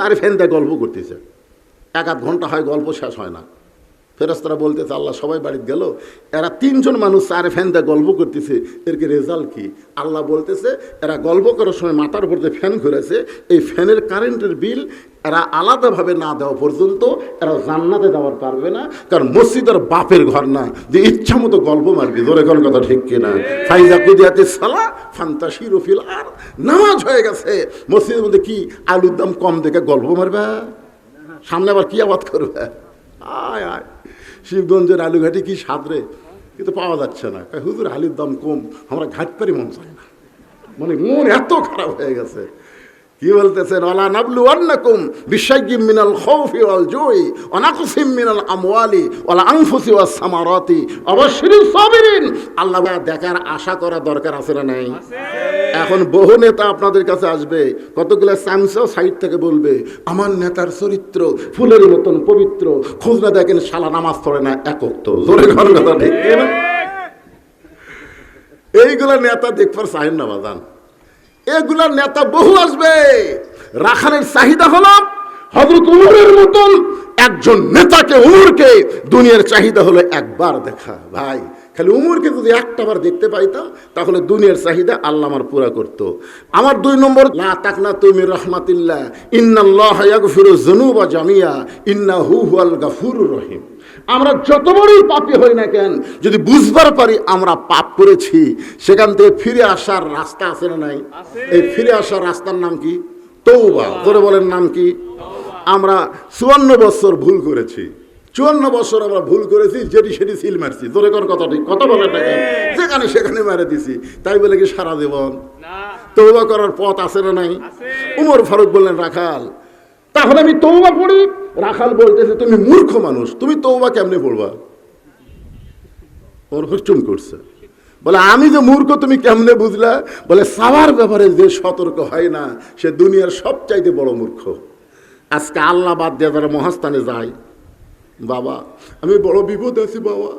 চার দেয় গল্প করতেছে। এক আধ ঘণ্টা হয় গল্প শেষ হয় না। ফেরস্তারা বলতেছে, আল্লাহ সবাই বাড়িতে গেল। এরা তিনজন মানুষ চার ফ্যানতে গল্প করতেছে। এর কি রেজাল্ট কি? আল্লাহ বলতেছে, এরা গল্প করার সময় মাথার উপর যে ফ্যান ঘুরেছে এই ফ্যানের কারেন্টের বিল এরা আলাদাভাবে না দেওয়া পর্যন্ত এরা জান্নাতে দেওয়ার পারবে না, কারণ মসজিদের বাপের ঘর না। যে ইচ্ছা মতো গল্প মারবি, ধরে কোন কথা ঠিক কিনা? ফাইজা কুদিয়াতে সালা ফান্তাসি রফিল আর। নামাজ হয়ে গেছে। মসজিদের মধ্যে কি আলুর দাম কম দেখে গল্প মারবে? সামনে আবার কি আবাদ করবে? আয় আয়। শিবগঞ্জের আলুঘাটি কি সাদরে কিন্তু পাওয়া যাচ্ছে না। হুজুর, আলুর দাম কম। আমরা ঘাট পারি মন চায় না। মানে মন এত খারাপ হয়ে গেছে। কি বলতেছেন? ওলা নাবলু অন্নাকুম বিশ্বজিম মিনাল খৌফি ওয়াল জুই অনাকুসিম মিনাল আমওয়ালি ওলা আনফুসি ওয়াস সামারাতি। অবশ্যই সাবিরিন। আল্লাহ দেখার আশা করা দরকার আছে না নাই? এখন বহু নেতা আপনাদের কাছে আসবে কতগুলো স্যামসাও সাইড থেকে বলবে আমার নেতার চরিত্র ফুলের মতন পবিত্র খোঁজ না দেখেন শালা নামাজ পড়ে না একক তো জোরে ঘর কথা ঠিক। এইগুলা নেতা দেখবার চাহেন না বাজান। এগুলা নেতা বহু আসবে। রাখানের চাহিদা হলো হজরত উমরের মতন একজন নেতাকে উমরকে দুনিয়ার চাহিদা হলো একবার দেখা। ভাই খালি উমরকে যদি একটা বার দেখতে পাইতাম তাহলে দুনিয়ার চাহিদা আল্লাহ আমার পুরা করতো। আমার দুই নম্বর লা তাকনা তুমি রহমাতিল্লাহ ইন্নাল্লাহ ইয়াগফিরু যুনুবা জামিয়া ইন্নাহু হুয়াল গাফুরুর রহিম। আমরা যত বড়ই পাপি হই না কেন যদি বুঝবার পারি আমরা পাপ করেছি সেখান থেকে ফিরে আসার রাস্তা আছে না নাই? এই ফিরে আসার রাস্তার নাম কি? তৌবা ধরে বলেন নাম কি? আমরা চুয়ান্ন বছর ভুল করেছি। চুয়ান্ন বছর আমরা ভুল করেছি যেটি সেটি সিল মারছি। তোরে কোন কথা ঠিক কথা বলে টাকা যেখানে সেখানে মেরে দিছি। তাই বলে কি সারা জীবন? তৌবা করার পথ আছে না নাই? উমর ফারুক বললেন রাখাল তাহলে আমি তৌবা পড়ি রাখাল বলতেছে তুমি মূর্খ মানুষ তুমি তৌবা কেমনে পড়বা ওর হুচুম করছে। বলে আমি যে মূর্খ তুমি কেমনে বুঝলা? বলে সাবার ব্যাপারে যে সতর্ক হয় না সে দুনিয়ার সবচাইতে বড় মূর্খ। আজকে আল্লাহ বাদ দিয়ে যারা মহাস্থানে যায় বাবা, আমি বড় বিপদ আছি বাবা।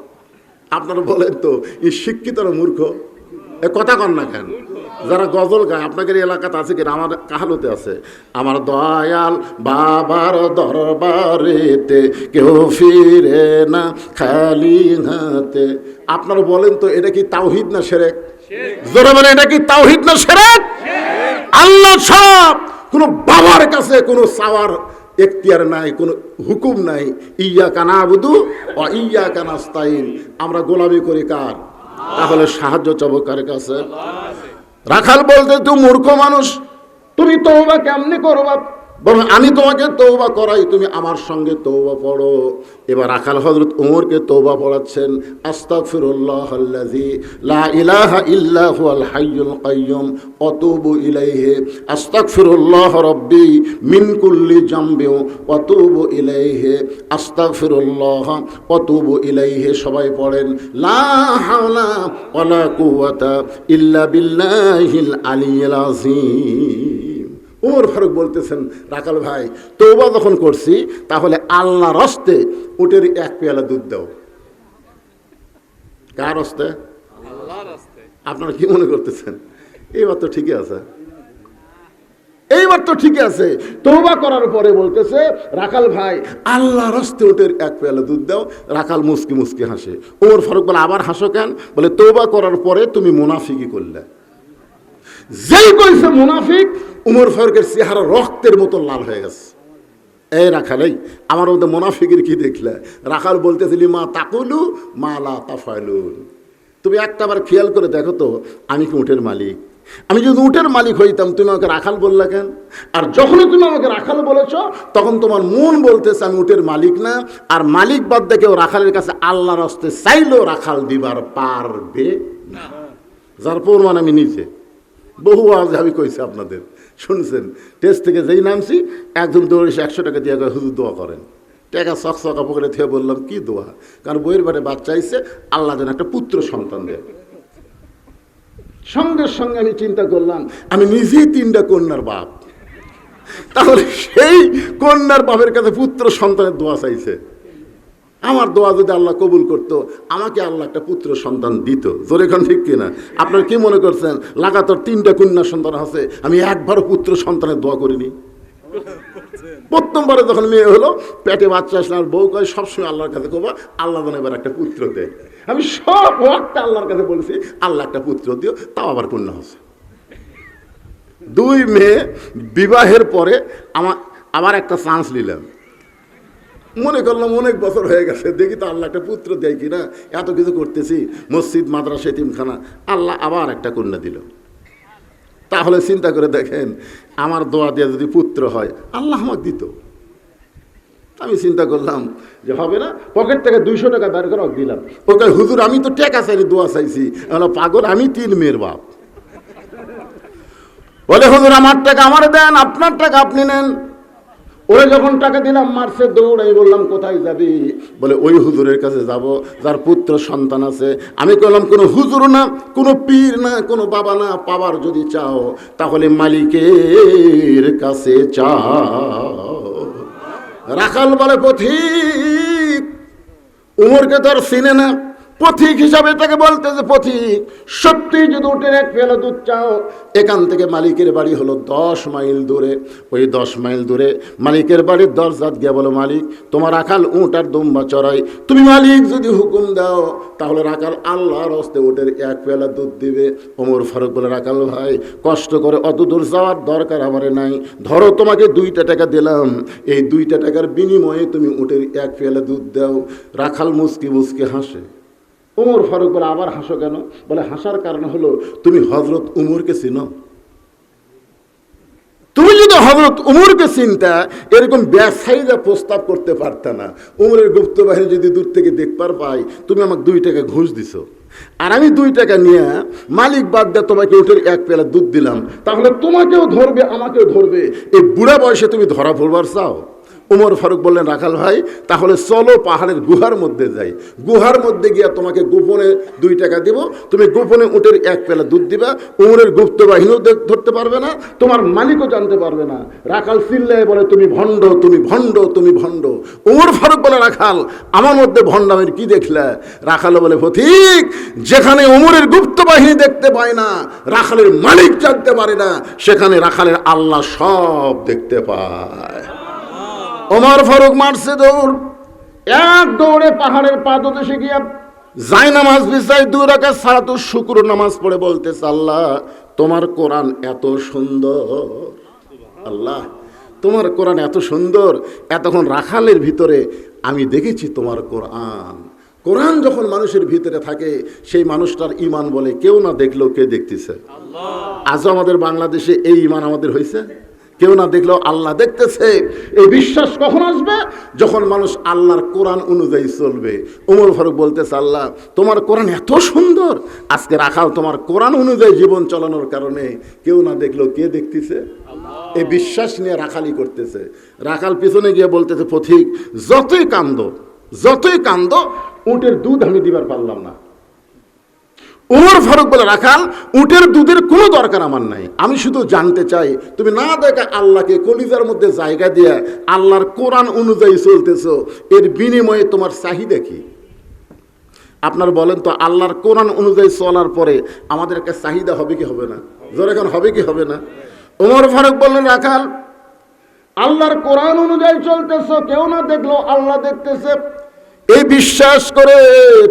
আপনারা বলেন তো এই শিক্ষিতরা মূর্খ। এ কথা কন না কেন? যারা গজল গায়, আপনাদের এলাকাতে আছে কিনা? আমার কাহালতে আছে। আমার দয়াল বাবার দরবারেতে কেউ ফিরে না খালি হাতে। আপনারা বলেন তো, এটা কি তাওহিদ না সেরেক? জোরে এটা কি তাওহিদ না সেরেক? আল্লাহ সব কোনো বাবার কাছে কোনো চাওয়ার এখতিয়ার নাই, কোনো হুকুম নাই। ইয়া কানা আবুদু ও ইয়া কানাস্তাইন আমরা গোলামি করি কার? তাহলে সাহায্য চাবো কার কাছে? রাখাল বলতে, তুই মূর্খ মানুষ, তুমি তৌবা কেমনি করবা? বরং আমি তোমাকে তৌবা করাই, তুমি আমার সঙ্গে তৌবা পড়ো। এবার রাখাল হজরত উমরকে তৌবা পড়াচ্ছেন আল্লাযী লা ইলাহা ইল্লা হুয়াল হাইয়ুল কাইয়্যুম আতুবু ইলাইহি, আস্তাগফিরুল্লাহ রাব্বি মিন কুল্লি জামবি আতুবু ইলাইহি, আস্তাগফিরুল্লাহ আতুবু ইলাইহি, সবাই পড়েন, লা ইল্লা বিল্লাহিল আলিয়্যিল উমর ফারুক বলতেছেন রাকাল ভাই তৌবা যখন করছি তাহলে আল্লাহ রস্তে উটের এক পেয়ালা দুধ দাও। কার রস্তে আপনারা কি মনে করতেছেন? এইবার তো ঠিকই আছে। এইবার তো ঠিকই আছে। তৌবা করার পরে বলতেছে রাখাল ভাই আল্লাহ রস্তে উটের এক পেয়ালা দুধ দাও। রাখাল মুসকি মুসকি হাসে। ওমর ফারুক বলে আবার হাসো কেন? বলে তৌবা করার পরে তুমি মুনাফিকি করলে। যেই কইছে মুনাফিক, উমর ফারুকের চেহারা রক্তের মতো লাল হয়ে গেছে। এই রাখালেই, আমার মধ্যে মুনাফিকের কি দেখলে? রাখাল বলতেছিলি, মা তাকুলু, মা লা তাফাইলুন তুমি একটা বার খেয়াল করে দেখো তো, আমি কি উটের মালিক? আমি যদি উটের মালিক হইতাম, তুমি আমাকে রাখাল বললা কেন? আর যখনই তুমি আমাকে রাখাল বলেছ, তখন তোমার মন বলতেছে, আমি উটের মালিক না। আর মালিক বাদ দেখেও রাখালের কাছে আল্লাহর হস্তে চাইলেও রাখাল দিবার পারবে না। যার প্রমাণ আমি নিজে। বহু আজ আমি কইছি আপনাদের। শুনছেন? টেস্ট থেকে যেই নামছি, একজন দৌড়ে একশো টাকা দিয়ে হুজুর দোয়া করেন। টাকা শখ শখা পকেটে থেকে বললাম, কি দোয়া? কারণ বইয়ের বাড়ি বাচ্চা আইসে আল্লাহ যেন একটা পুত্র সন্তান দেয়। সঙ্গে সঙ্গে আমি চিন্তা করলাম, আমি নিজেই তিনটা কন্যার বাপ। তাহলে সেই কন্যার বাপের কাছে পুত্র সন্তানের দোয়া চাইছে। আমার দোয়া যদি আল্লাহ কবুল করতো, আমাকে আল্লাহ একটা পুত্র সন্তান দিত। জোরে এখন ঠিক কিনা? আপনার কি মনে করছেন? লাগাতার তিনটা কন্যা সন্তান আছে, আমি একবারও পুত্র সন্তানের দোয়া করিনি। প্রথমবারে যখন মেয়ে হলো, পেটে বাচ্চা আসলে আমার বউ কয়, সবসময় আল্লাহর কাছে কবা, আল্লাহ যেন এবার একটা পুত্র দেয়। আমি সব ওয়াক্তটা আল্লাহর কাছে বলেছি, আল্লাহ একটা পুত্র দিও, তাও আবার কন্যা হচ্ছে। দুই মেয়ে, বিবাহের পরে আমার আবার একটা চান্স নিলাম। মনে করলাম অনেক বছর হয়ে গেছে, দেখি তো আল্লাহ একটা পুত্র দেয় কিনা, এত কিছু করতেছি, মসজিদ, মাদ্রাসা, এতিমখানা, আল্লাহ আবার একটা কন্যা দিল। তাহলে চিন্তা করে দেখেন, আমার দোয়া দিয়ে যদি পুত্র হয়, আল্লাহ আমাকে দিত। আমি চিন্তা করলাম যে হবে না, পকেট থেকে দুইশো টাকা বের করে দিলাম। ওকে, হুজুর, আমি তো টাকা চাইনি, দোয়া চাইছি। পাগল, আমি তিন মেয়ের বাপ। বলে, হুজুর, আমার টাকা আমার দেন, আপনার টাকা আপনি নেন। ওরে যখন টাকা দিলাম মারছে দৌড়াই বললাম, কোথায় যাবি? বলে, ওই হুজুরের কাছে যাব, যার পুত্র সন্তান আছে। আমি বললাম কোনো হুজুর না, কোনো পীর না, কোনো বাবা না, পাওয়ার যদি চাও, তাহলে মালিকের কাছে চাও রাখাল বলে, পথিক, উমরকে তো আর চিনে না। পথিক হিসাবে তাকে বলতে যে পথিক, সত্যি যদি উঠে এক পেলা দুধ চাও, এখান থেকে মালিকের বাড়ি হলো দশ মাইল দূরে। ওই দশ মাইল দূরে মালিকের বাড়ির দরজাত গিয়ে বলো, মালিক, তোমার রাখাল উঁট আর দুম্বা চড়াই। তুমি মালিক যদি হুকুম দাও, তাহলে রাখাল আল্লাহর হস্তে উটের এক পেলা দুধ দিবে। ওমর ফারুক বলে রাখাল ভাই, কষ্ট করে অত দূর যাওয়ার দরকার আমারে নাই। ধরো তোমাকে দুইটা টাকা দিলাম। এই দুইটা টাকার বিনিময়ে তুমি উটের এক পেলা দুধ দাও। রাখাল মুসকি মুসকি হাসে। উমর ফারুক বলে, আবার হাসো কেন? বলে, হাসার কারণ হলো তুমি হজরত উমরকে চিনো। তুমি যদি হজরত উমরকে চিন্তা, এরকম ব্যবসায়ীরা প্রস্তাব করতে পারত না। উমরের গুপ্ত বাহিনী যদি দূর থেকে দেখবার পাই তুমি আমাকে দুই টাকা ঘুষ দিছো। আর আমি দুই টাকা নিয়ে মালিক বাদ দিয়ে তোমাকে উঠে এক পেলা দুধ দিলাম। তাহলে তোমাকেও ধরবে, আমাকেও ধরবে। এই বুড়া বয়সে তুমি ধরা পড়বার চাও? উমর ফারুক বললেন, রাখাল ভাই, তাহলে চলো পাহাড়ের গুহার মধ্যে যাই। গুহার মধ্যে গিয়া তোমাকে গোপনে দুই টাকা দিব। তুমি গোপনে উটের এক পেলা দুধ দিবা। উমরের গুপ্ত বাহিনীও ধরতে পারবে না। তোমার মালিকও জানতে পারবে না। রাখাল চিল্লায় বলে, তুমি ভণ্ড তুমি ভণ্ড তুমি ভণ্ড। উমর ফারুক বলে, রাখাল, আমার মধ্যে ভণ্ডামের কি দেখলে? রাখাল বলে পথিক যেখানে উমরের গুপ্ত বাহিনী দেখতে পায় না, রাখালের মালিক জানতে পারে না, সেখানে রাখালের আল্লাহ সব দেখতে পায়। ওমর ফারুক মারছে দৌড়। এক দৌড়ে পাহাড়ের পাদদেশে গিয়া যাই নামাজ বিছাই দু রাখা সারাতু শুক্র নামাজ পড়ে বলতেছে, আল্লাহ, তোমার কোরআন এত সুন্দর। আল্লাহ, তোমার কোরআন এত সুন্দর। এতক্ষণ রাখালের ভিতরে আমি দেখেছি তোমার কোরআন। কোরআন যখন মানুষের ভিতরে থাকে, সেই মানুষটার ইমান বলে কেউ না দেখলেও কে দেখতেছে? আজও আমাদের বাংলাদেশে এই ইমান আমাদের হয়েছে? কেউ না দেখলেও আল্লাহ দেখতেছে। এই বিশ্বাস কখন আসবে? যখন মানুষ আল্লাহর কোরআন অনুযায়ী চলবে। উমর ফারুক বলতেছে আল্লাহ তোমার কোরআন এত সুন্দর। আজকে রাখাল তোমার কোরআন অনুযায়ী জীবন চালানোর কারণে কেউ না দেখলেও কে দেখতেছে? এই বিশ্বাস নিয়ে রাখালি করতেছে। রাখাল পিছনে গিয়ে বলতেছে পথিক যতই কান্দ যতই কান্দ উটের দুধ আমি দিবার পারলাম না। উমর ফারুক বলে, রাখাল, উটের দুধের কোনো দরকার আমার নাই। আমি শুধু জানতে চাই, তুমি না দেখা আল্লাহকে কলিজার মধ্যে জায়গা দিয়ে আল্লাহর কোরআন অনুযায়ী চলতেছ, এর বিনিময়ে তোমার চাহিদা কি? আপনার বলেন তো, আল্লাহর কোরআন অনুযায়ী চলার পরে আমাদের একটা চাহিদা হবে কি হবে না? জোর এখন হবে কি হবে না? উমর ফারুক বললেন, রাখাল, আল্লাহর কোরআন অনুযায়ী চলতেছ, কেউ না দেখল আল্লাহ দেখতেছে এই বিশ্বাস করে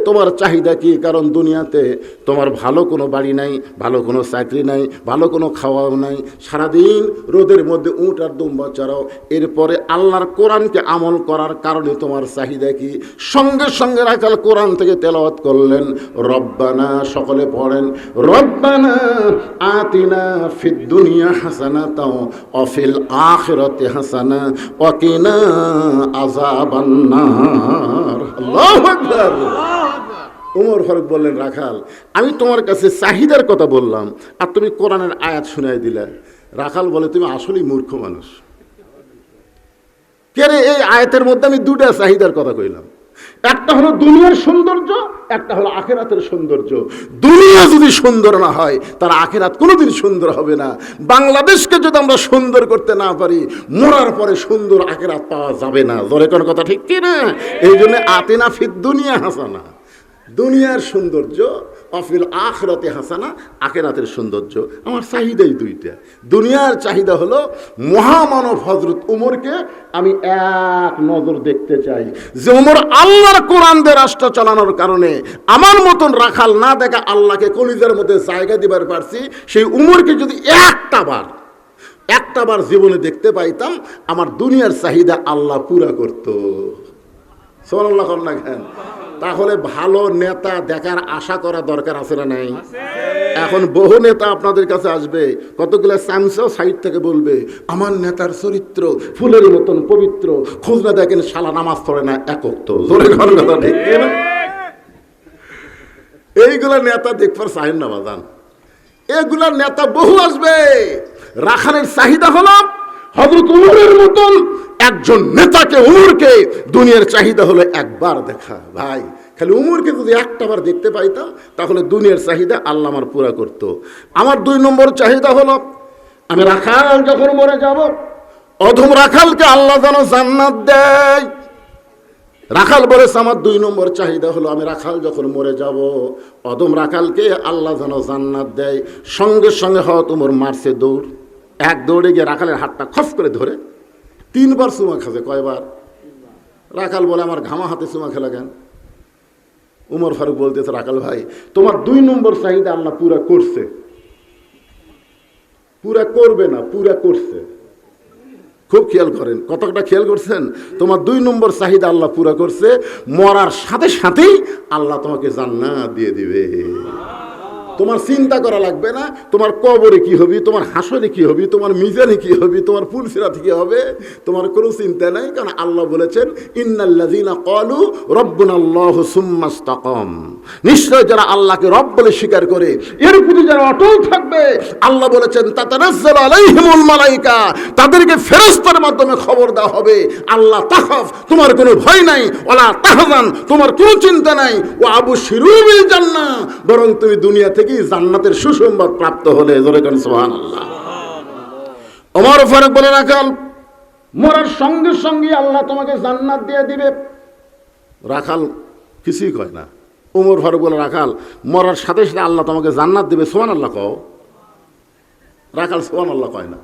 তোমার চাহিদা কি? কারণ দুনিয়াতে তোমার ভালো কোনো বাড়ি নাই, ভালো কোনো চাকরি নাই, ভালো কোনো খাওয়াও নাই। সারাদিন রোদের মধ্যে উঁট আর দুম্বা চড়াও এরপরে আল্লাহর কোরআনকে আমল করার কারণে তোমার চাহিদা কি? সঙ্গে সঙ্গে রাখাল কোরআন থেকে তেলাওয়াত করলেন, রব্বানা, সকলে পড়েন, রব্বানা আতিনা ফিদ দুনিয়া হাসানা তাও অফিল আখিরাতে হাসানা আল্লাহু আকবার উমর ফারুক বললেন, রাখাল, আমি তোমার কাছে চাহিদার কথা বললাম আর তুমি কোরআনের আয়াত শুনাই দিলে। রাখাল বলে, তুমি আসলেই মূর্খ মানুষ। কেন এই আয়াতের মধ্যে আমি দুটা চাহিদার কথা কইলাম। একটা হলো দুনিয়ার সৌন্দর্য, একটা হলো আখেরাতের সৌন্দর্য। দুনিয়া যদি সুন্দর না হয়, তার আখেরাত কোনোদিন সুন্দর হবে না। বাংলাদেশকে যদি আমরা সুন্দর করতে না পারি, মরার পরে সুন্দর আখেরাত পাওয়া যাবে না। জোরে কোনো কথা ঠিক কি না এই জন্য আতেনা ফির দুনিয়া হাসানা। দুনিয়ার সৌন্দর্য অফিল আখরাতে হাসানা, আখেরাতের সৌন্দর্য। আমার চাহিদাই দুইটা। দুনিয়ার চাহিদা হলো মহামানব হজরত উমরকে আমি এক নজর দেখতে চাই। যে উমর আল্লাহর কোরআন দিয়ে রাষ্ট্র চালানোর কারণে আমার মতন রাখাল না দেখা আল্লাহকে কলিজার মধ্যে জায়গা দিবার পারছি, সেই উমরকে যদি একটা বার একটা বার জীবনে দেখতে পাইতাম, আমার দুনিয়ার চাহিদা আল্লাহ পুরা করতো। সোনাল্লাহ না কেন? তাহলে ভালো নেতা দেখার আশা করা দরকার আছে না নাই? এখন বহু নেতা আপনাদের কাছে আসবে কতগুলো স্যামসাও সাইড থেকে বলবে আমার নেতার চরিত্র ফুলের মতন পবিত্র খোঁজনা দেখেন শালা নামাজ পড়ে না একক তো। জোরে কথা ঠিক এইগুলা নেতা দেখবার চাহেন না বাজান। এগুলা নেতা বহু আসবে। রাখানের চাহিদা হলো হজরত উমরের মতন একজন নেতাকে উমরকে দুনিয়ার চাহিদা হলো একবার দেখা। ভাই, খালি উমরকে যদি একটা বার দেখতে পাইতাম তাহলে দুনিয়ার চাহিদা আল্লাহ আমার পুরা করতো। আমার দুই নম্বর চাহিদা হলো, আমি রাখাল যখন মরে যাব। অধম রাখালকে আল্লাহ যেন জান্নাত দেয়। রাখাল বলেছে, আমার দুই নম্বর চাহিদা হলো, আমি রাখাল যখন মরে যাব অদম রাখালকে আল্লাহ যেন জান্নাত দেয়। সঙ্গে সঙ্গে হয় তোমার মারছে দৌড়। এক দৌড়ে গিয়ে রাখালের হাতটা খফ করে ধরে। তিনবার চুমা খাবে কয়বার? রাখাল বলে, আমার ঘামা হাতে চুমা খেলা কেন? উমর ফারুক বলতেছে রাখাল ভাই, তোমার দুই নম্বর চাহিদা আল্লাহ পুরা করছে। পুরা করবে না, পুরা করছে। খুব খেয়াল করেন কতকটা খেয়াল করছেন? তোমার দুই নম্বর চাহিদা আল্লাহ পুরা করছে, মরার সাথে সাথেই আল্লাহ তোমাকে জান্নাত দিয়ে দিবে। তোমার চিন্তা করা লাগবে না, তোমার কবরে কি হবে, তোমার হাসরে কি হবে, তোমার মিজানে কি হবে, তোমার পুলসিরাতে কি হবে, তোমার কোনো চিন্তা নাই, কারণ আল্লাহ বলেছেন, ইন্নাল্লাযীনা ক্বালু আল্লাহ সুম্মাস্তাকাম। নিশ্চয় যারা আল্লাহকে রব বলে স্বীকার করে, এর প্রতি যারা অটল থাকবে, আল্লাহ বলেছেন মালাইকা তাদেরকে ফেরেশতার মাধ্যমে খবর দেওয়া হবে। আল্লাহ তাখাফ তোমার কোনো ভয় নাই ওয়ালা তাহজান তোমার কোনো চিন্তা নাই ও আবু শিরুবিল জান্নাহ বরং তুমি দুনিয়া থেকেই জান্নাতের সুসংবাদ প্রাপ্ত হলে। জোরে কোন, সুবহানাল্লাহ। ওমর ফারুক বলে রাখাল মরার সঙ্গে সঙ্গে আল্লাহ তোমাকে জান্নাত দিয়ে দিবে। রাখাল, কিছুই কয় না। উমর ফারুক বলে রাখাল, মরার সাথে সাথে আল্লাহ তোমাকে জান্নাত দেবে। সোহান আল্লাহ কও। রাখাল সোহান আল্লাহ কয় না।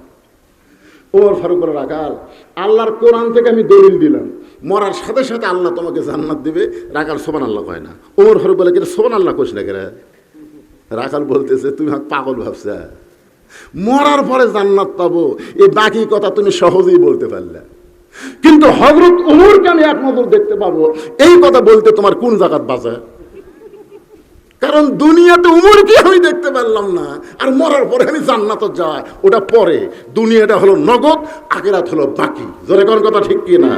ওমর ফারুক বলে, রাখাল, আল্লাহর কোরআন থেকে আমি দলিল দিলাম। মরার সাথে সাথে আল্লাহ তোমাকে জান্নাত দেবে। রাখাল সোমান আল্লাহ কয় না। ওমর ফারুক বলে কিন্তু সোমান আল্লাহ কোস না কেন রাখাল বলতেছে, তুমি পাগল ভাবছা। মরার পরে জান্নাত পাবো। এই বাকি কথা তুমি সহজেই বলতে পারলে। কিন্তু হজরত উমরকে আমি এক নজর দেখতে পাবো। এই কথা বলতে তোমার কোন জায়গাত বাজে কারণ দুনিয়াতে উমরকে আমি দেখতে পারলাম না? আর মরার পরে আমি জান্নাত যায় ওটা পরে। দুনিয়াটা হলো নগদ, আখেরাত হলো বাকি। জোরে কোন কথা ঠিক কি না?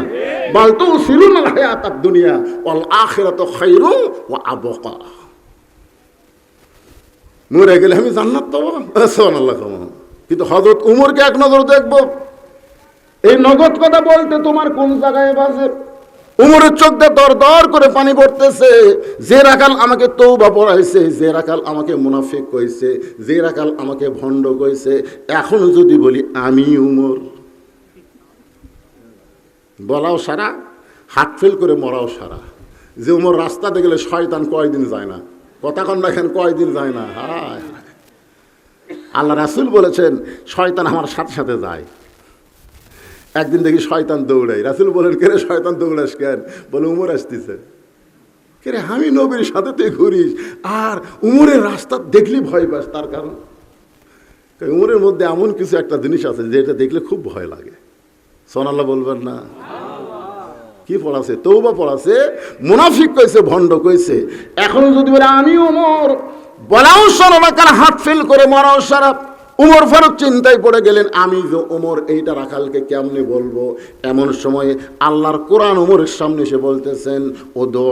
বলতো সিলুন হায়াত দুনিয়া অল আখেরাত খাইরু ও আবকা। মরে গেলে আমি জান্নাত পাবো? কিন্তু হজরত উমরকে এক নজর দেখব। এই নগদ কথা বলতে তোমার কোন জায়গায় বাজে? উমরের চোখ দিয়ে দর দর করে পানি পড়তেছে। যে রাখাল আমাকে তৌবা পড়াইছে যে রাখাল আমাকে মুনাফিক কইছে যে রাখাল আমাকে ভণ্ড কইছে। এখন যদি বলি, আমি উমর। বলাও সারা, হাত ফেল করে মরাও সারা। যে উমর রাস্তাতে গেলে শয়তান কয়দিন যায় না? কথা কন রাখেন কয়দিন যায় না? হায়। আল্লাহ রাসুল বলেছেন, শয়তান আমার সাথে সাথে যায়। একদিন দেখি শয়তান দৌড়াই রাসুল বলেন, কে রে শয়তান দৌড়াস কেন? বলে, উমর আসতেছে। কে রে, আমি নবীর সাথে তুই ঘুরিস। আর উমরের রাস্তা দেখলি ভয় পাস, তার কারণ? উমরের মধ্যে এমন কিছু একটা জিনিস আছে, যেটা দেখলে খুব ভয় লাগে। সোনাল্লাহ বলবেন, না। কি পড়াছে? তৌবা পড়াছে। মুনাফিক কইছে, ভণ্ড কইছে। এখন যদি বলে, আমি উমর। বলাও সারা কার হাত ফেল করে মরাও সারা উমর ফারুক চিন্তায় পড়ে গেলেন, আমি যে ওমর এইটা রাখালকে কেমনে বলব? এমন সময়ে আল্লাহর কোরআন ওমরের সামনে এসে বলতেছেন ও দো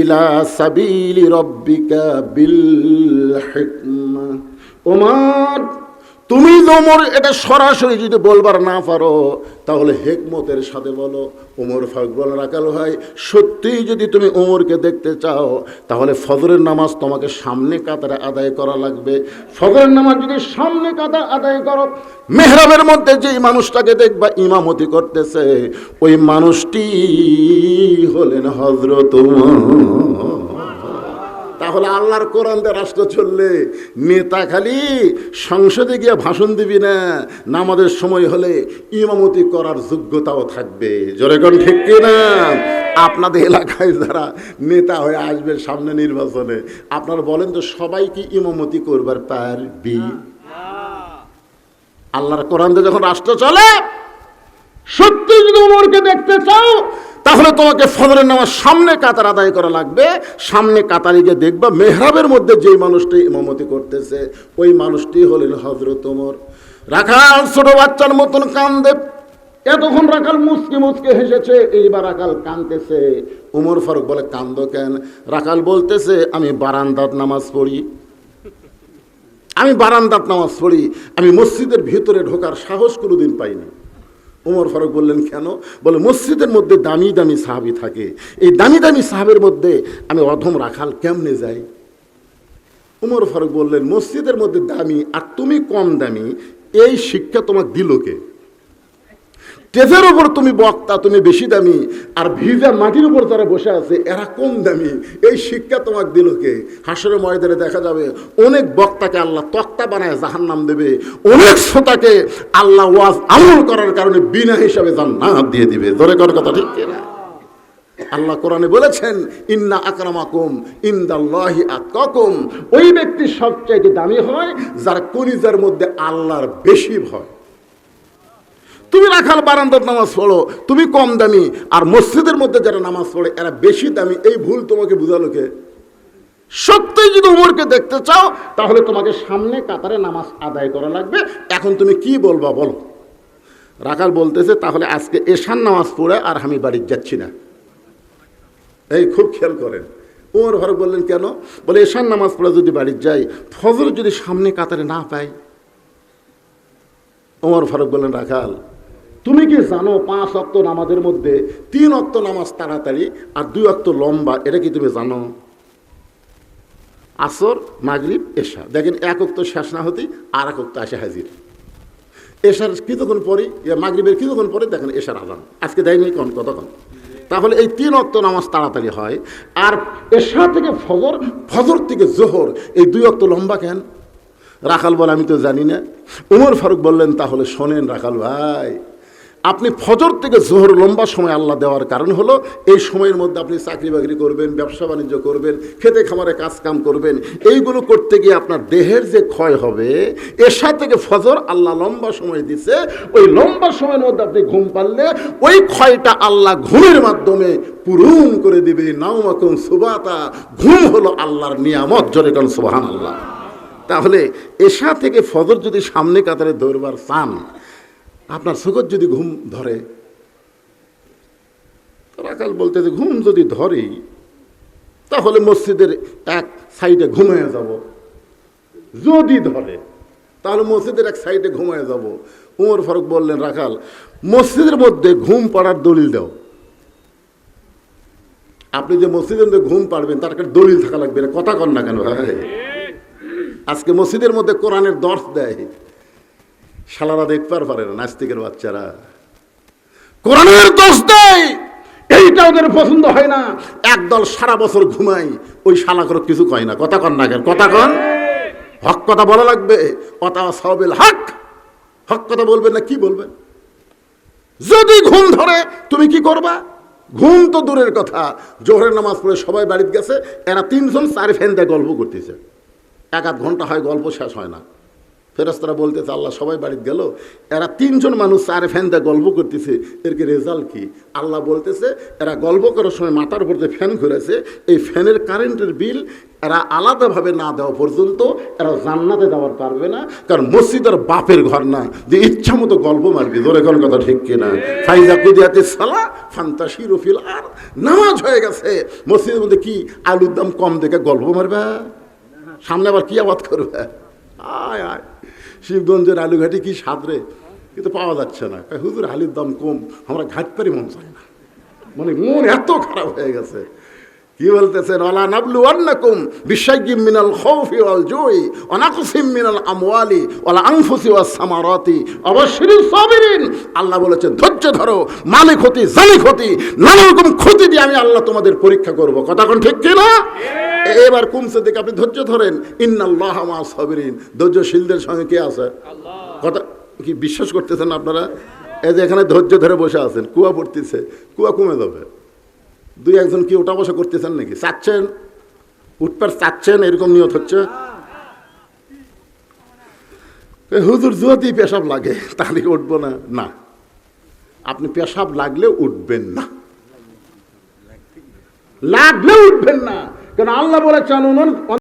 ইলা সাবিলি রব্বিকা বিল ওমর তুমি ওমর এটা সরাসরি যদি বলবার না পারো, তাহলে হেকমতের সাথে বলো ওমর ফারুক বল রাখাল ভাই, সত্যিই যদি তুমি ওমরকে দেখতে চাও, তাহলে ফজরের নামাজ তোমাকে সামনে কাতারে আদায় করা লাগবে। ফজরের নামাজ যদি সামনে কাতার আদায় করো, মেহরাবের মধ্যে যেই মানুষটাকে দেখবা ইমামতি করতেছে, ওই মানুষটি হলেন হজরত তাহলে আল্লাহর কোরআন দিয়ে রাষ্ট্র চললে নেতা খালি সংসদে গিয়ে ভাষণ দিবি না, নামাজের সময় হলে ইমামতি করার যোগ্যতাও থাকবে। জোরে কোন ঠিক কিনা? আপনাদের এলাকায় যারা নেতা হয়ে আসবে সামনে নির্বাচনে, আপনারা বলেন তো সবাই কি ইমামতি করবার পারবি? আল্লাহর কোরআন যখন রাষ্ট্র চলে সত্যি যদি দেখতে চাও তাহলে তোমাকে ফজরের নামাজ সামনে কাতার আদায় করা লাগবে। সামনে কাতারে গিয়ে দেখবা মেহরাবের মধ্যে যেই মানুষটি ইমামতি করতেছে, ওই মানুষটি হলেন হজরত ওমর। রাখাল ছোট বাচ্চার মতন কান্দে। এতক্ষণ রাখাল মুসকে মুসকে হেসেছে, এইবার রাখাল কান্দতেছে উমর ফারুক বলে, কান্দ কেন? রাখাল বলতেছে, আমি বারান্দাত নামাজ পড়ি। আমি বারান্দাত নামাজ পড়ি। আমি মসজিদের ভিতরে ঢোকার সাহস কোনোদিন পাইনি। উমর ফারুক বললেন, কেন? বলে, মসজিদের মধ্যে দামি দামি সাহাবি থাকে। এই দামি দামি সাহাবের মধ্যে আমি অধম রাখাল কেমনে যাই? উমর ফারুক বললেন, মসজিদের মধ্যে দামি আর তুমি কম দামি, এই শিক্ষা তোমাকে দিল কে? টেজের উপর তুমি বক্তা, তুমি বেশি দামি, আর ভিজা মাটির উপর যারা বসে আছে, এরা কম দামি। এই শিক্ষা তোমাকে দিল কে? হাসরের ময়দানে দেখা যাবে অনেক বক্তাকে আল্লাহ তক্তা বানায় জাহান নাম দেবে। অনেক শ্রোতাকে আল্লাহ ওয়াজ আমল করার কারণে বিনা হিসাবে জান্নাত দিয়ে দিবে। জোরে কর কথা ঠিক কিনা? আল্লাহ কোরআনে বলেছেন, ইন্না আকরামাকুম ইন্দাল্লাহি আতকাকুম। ওই ব্যক্তি সবচাইতে দামি হয়, যার কলিজার মধ্যে আল্লাহর বেশি ভয়। তুমি রাখাল বারান্দার নামাজ পড়ো, তুমি কম দামি, আর মসজিদের মধ্যে যারা নামাজ পড়ে, এরা বেশি দামি। এই ভুল তোমাকে বুঝালো কে? সত্যিই যদি উমরকে দেখতে চাও, তাহলে তোমাকে সামনে কাতারে নামাজ আদায় করা লাগবে। এখন তুমি কি বলবা বলো। রাখাল বলতেছে, তাহলে আজকে এশান নামাজ পড়ে, আর আমি বাড়ি যাচ্ছি না। এই খুব খেয়াল করেন। উমর ফারুক বললেন, কেন? বলে এশান নামাজ পড়ে যদি বাড়ি যাই, ফজর যদি সামনে কাতারে না পাই? ওমর ফারুক বললেন, রাখাল তুমি কি জানো পাঁচ অক্ত নামাজের মধ্যে তিন অক্ত নামাজ তাড়াতাড়ি আর দুই অক্ত লম্বা, এটা কি তুমি জানো? আসর, মাগরিব, এশা। দেখেন, এক অক্ত শেষ না হতেই আর এক অক্ত আসে হাজির। এশার কিছুক্ষণ পরে মাগরিবের কিছুক্ষণ পরে দেখেন এশার আজান। আজকে দেয়নি কোন, কতক্ষণ? তাহলে এই তিন অক্ত নামাজ তাড়াতাড়ি হয়, আর এশা থেকে ফজর ফজর থেকে জোহর, এই দুই অক্ত লম্বা কেন? রাখাল বলে, আমি তো জানি না। উমর ফারুক বললেন, তাহলে শোনেন রাখাল ভাই আপনি ফজর থেকে জোহর লম্বা সময় আল্লাহ দেওয়ার কারণ হলো, এই সময়ের মধ্যে আপনি চাকরি বাকরি করবেন, ব্যবসা বাণিজ্য করবেন, খেতে খামারে কাজ কাম করবেন, এইগুলো করতে গিয়ে আপনার দেহের যে ক্ষয় হবে এসা থেকে ফজর আল্লাহ লম্বা সময় দিছে, ওই লম্বা সময়ের মধ্যে আপনি ঘুম পারলে ওই ক্ষয়টা আল্লাহ ঘুমের মাধ্যমে পূরণ করে দিবে। নাওমাকুম সুবাতা, ঘুম হলো আল্লাহর নিয়ামত, জোরে কোন সুবাহান আল্লাহ তাহলে এশা থেকে ফজর যদি সামনে কাতারে দৌড়বার চান আপনার সুগত যদি ঘুম ধরে রাকাল বলতে যে ঘুম যদি ধরেই তাহলে মসজিদের এক সাইডে ঘুমিয়ে যাব। যদি ধরে, তাহলে মসজিদের এক সাইডে ঘুমিয়ে যাব। উমর ফারুক বললেন, রাখাল, মসজিদের মধ্যে ঘুম পাড়ার দলিল দাও। আপনি যে মসজিদের মধ্যে ঘুম পাড়বেন, তার একটা দলিল থাকা লাগবে কথা কন না কেন, ভাই। আজকে মসজিদের মধ্যে কোরআনের দর্শ দেয়। শালারা দেখবার পারে না, নাস্তিকের বাচ্চারা। কোরআনের দোষ দেয় এইটা ওদের পছন্দ হয় না। একদল সারা বছর ঘুমাই ওই শালা করে কিছু কয় না। কথা কন না কেন, কথা কন। হক কথা বলা লাগবে অতা সাহবিল হক। হক কথা বলবেন না, কি বলবেন? যদি ঘুম ধরে, তুমি কি করবা? ঘুম তো দূরের কথা। জোহরের নামাজ পড়ে সবাই বাড়িতে গেছে, এরা তিনজন চার ফ্যান দিয়ে গল্প করতেছে। এক আধ ঘণ্টা হয়, গল্প শেষ হয় না। ফেরস্তারা বলতেছে, আল্লাহ সবাই বাড়িতে গেল। এরা তিনজন মানুষ চার ফ্যান দিয়ে গল্প করতেছে, এর কি রেজাল্ট কি? আল্লাহ বলতেছে, এরা গল্প করার সময় মাথার উপর যে ফ্যান ঘুরেছে, এই ফ্যানের কারেন্টের বিল এরা আলাদাভাবে না দেওয়া পর্যন্ত এরা জান্নাতে দেওয়ার পারবে না, কারণ মসজিদের বাপের ঘর না। যে ইচ্ছা মতো গল্প মারবি, ধরে কোন কথা ঠিক কিনা? ফাইজা কুদিয়াতে সালা ফান্তাসি রফিল আর নামাজ হয়ে গেছে। মসজিদের মধ্যে কি আলুর দাম কম দেখে গল্প মারবে? সামনে আবার কি আবাদ করবে? আয় আয়। শিবগঞ্জের আলুঘাটি কি সাদরে কিন্তু পাওয়া যাচ্ছে না। হুজুর, আলুর দাম কম, আমরা ঘাট পারি মন চায় না। মানে মন এত খারাপ হয়ে গেছে। কি বলতেছেন? ওলা নাবলু আন্নাকুম বিশাইয়িম মিনাল খাউফি ওয়াল জুই ওয়া নাকসিম মিনাল আমওয়ালি, ওয়াল আনফুসি ওয়াস সামারাতি অবশ্যই সাবিরিন। আল্লাহ বলেছেন, ধৈর্য ধরো, মালিক ক্ষতি জালিক ক্ষতি নানা রকম ক্ষতি দিয়ে আমি আল্লাহ তোমাদের পরীক্ষা করব। কথা কোন ঠিক কি না এবার কমছে দেখে আপনি ধৈর্য ধরেন ইন্নাল্লাহ মা সাবিরিন। ধৈর্যশীলদের সঙ্গে কে আছে? কথা কি বিশ্বাস করতেছেন আপনারা? এই যে এখানে ধৈর্য ধরে বসে আছেন কুয়া পড়তেছে কুয়া কমে যাবে। দুই একজন কি ওটা বসা করতেছেন নাকি? চাচ্ছেন? উঠপার চাচ্ছেন এরকম নিয়ত হচ্ছে? হুজুর যদি পেশাব লাগে তাহলে উঠবো না। না। আপনি পেশাব লাগলে উঠবেন না। লাগলে উঠবেন না। কারণ আল্লাহ বলেছেন